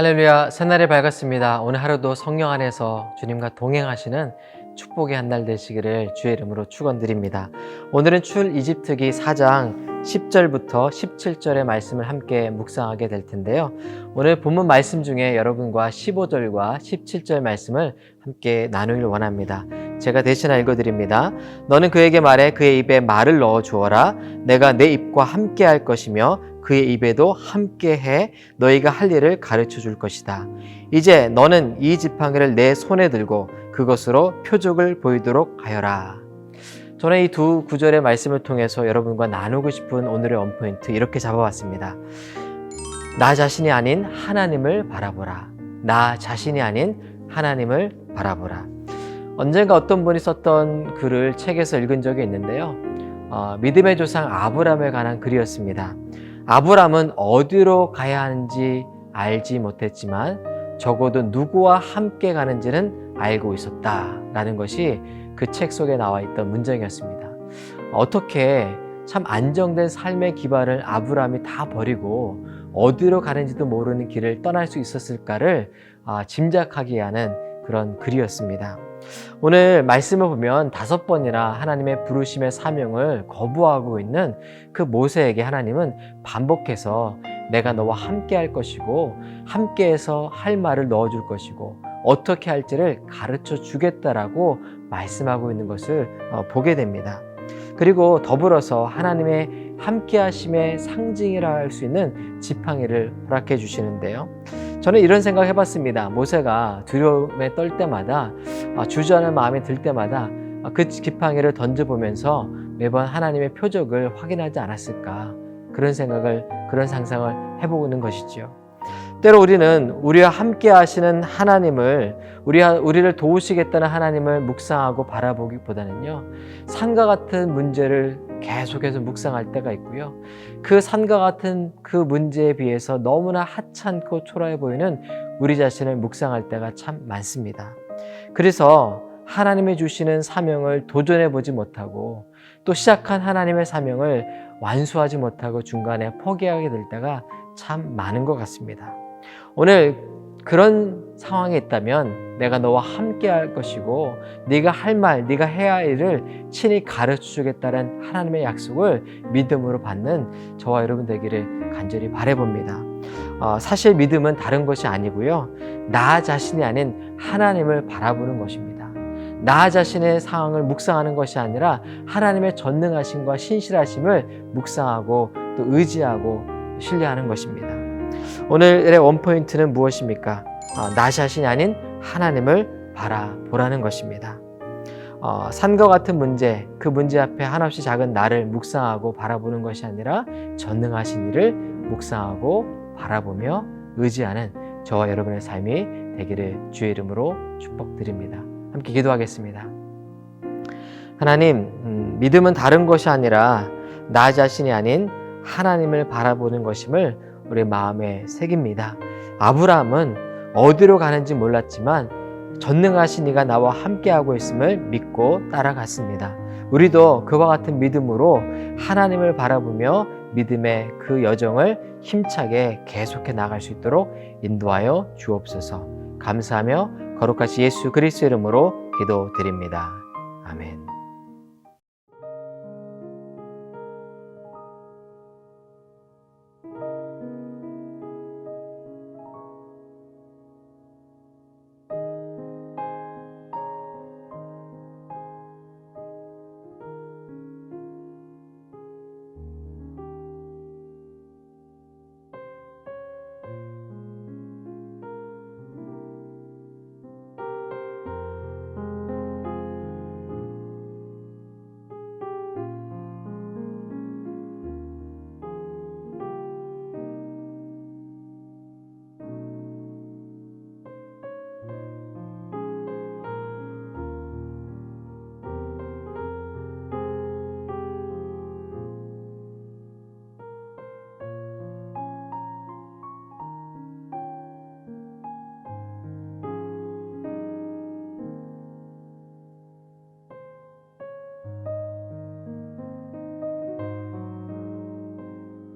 할렐루야, 새날이 밝았습니다. 오늘 하루도 성령 안에서 주님과 동행하시는 축복의 한 날 되시기를 주의 이름으로 축원드립니다. 오늘은 출 이집트기 4장 10절부터 17절의 말씀을 함께 묵상하게 될 텐데요. 오늘 본문 말씀 중에 여러분과 15절과 17절 말씀을 함께 나누길 원합니다. 제가 대신 읽어드립니다. 너는 그에게 말해 그의 입에 말을 넣어 주어라. 내가 내 입과 함께 할 것이며 그의 입에도 함께 해 너희가 할 일을 가르쳐 줄 것이다. 이제 너는 이 지팡이를 내 손에 들고 그것으로 표적을 보이도록 하여라. 저는 이 두 구절의 말씀을 통해서 여러분과 나누고 싶은 오늘의 원포인트 이렇게 잡아왔습니다. 나 자신이 아닌 하나님을 바라보라. 나 자신이 아닌 하나님을 바라보라. 언젠가 어떤 분이 썼던 글을 책에서 읽은 적이 있는데요. 어, 믿음의 조상 아브람에 관한 글이었습니다. 아브람은 어디로 가야 하는지 알지 못했지만 적어도 누구와 함께 가는지는 알고 있었다라는 것이 그 책 속에 나와 있던 문장이었습니다. 어떻게 참 안정된 삶의 기반을 아브람이 다 버리고 어디로 가는지도 모르는 길을 떠날 수 있었을까를 아, 짐작하게 하는 그런 글이었습니다. 오늘 말씀을 보면 다섯 번이나 하나님의 부르심의 사명을 거부하고 있는 그 모세에게 하나님은 반복해서 내가 너와 함께 할 것이고 함께해서 할 말을 넣어줄 것이고 어떻게 할지를 가르쳐 주겠다라고 말씀하고 있는 것을 어, 보게 됩니다. 그리고 더불어서 하나님의 함께하심의 상징이라 할 수 있는 지팡이를 허락해 주시는데요. 저는 이런 생각 해봤습니다. 모세가 두려움에 떨 때마다 아, 주저하는 마음이 들 때마다 아, 그 지팡이를 던져보면서 매번 하나님의 표적을 확인하지 않았을까 그런 생각을 그런 상상을 해보는 것이지요. 때로 우리는 우리와 함께 하시는 하나님을 우리 우리를 도우시겠다는 하나님을 묵상하고 바라보기보다는요 산과 같은 문제를 계속해서 묵상할 때가 있고요 그 산과 같은 그 문제에 비해서 너무나 하찮고 초라해 보이는 우리 자신을 묵상할 때가 참 많습니다. 그래서 하나님이 주시는 사명을 도전해 보지 못하고 또 시작한 하나님의 사명을 완수하지 못하고 중간에 포기하게 될 때가 참 많은 것 같습니다. 오늘 그런 상황에 있다면 내가 너와 함께 할 것이고 네가 할 말, 네가 해야 할 일을 친히 가르쳐 주겠다는 하나님의 약속을 믿음으로 받는 저와 여러분 되기를 간절히 바라봅니다. 어, 사실 믿음은 다른 것이 아니고요. 나 자신이 아닌 하나님을 바라보는 것입니다. 나 자신의 상황을 묵상하는 것이 아니라 하나님의 전능하심과 신실하심을 묵상하고 또 의지하고 신뢰하는 것입니다. 오늘의 원포인트는 무엇입니까? 어, 나 자신이 아닌 하나님을 바라보라는 것입니다. 어, 산과 같은 문제, 그 문제 앞에 한없이 작은 나를 묵상하고 바라보는 것이 아니라 전능하신 이를 묵상하고 바라보며 의지하는 저와 여러분의 삶이 되기를 주의 이름으로 축복드립니다. 함께 기도하겠습니다. 하나님, 음, 믿음은 다른 것이 아니라 나 자신이 아닌 하나님을 바라보는 것임을 우리 마음에 새깁니다. 아브라함은 어디로 가는지 몰랐지만 전능하신 이가 나와 함께하고 있음을 믿고 따라갔습니다. 우리도 그와 같은 믿음으로 하나님을 바라보며 믿음의 그 여정을 힘차게 계속해 나갈 수 있도록 인도하여 주옵소서. 감사하며 거룩하신 예수 그리스도 이름으로 기도드립니다. 아멘.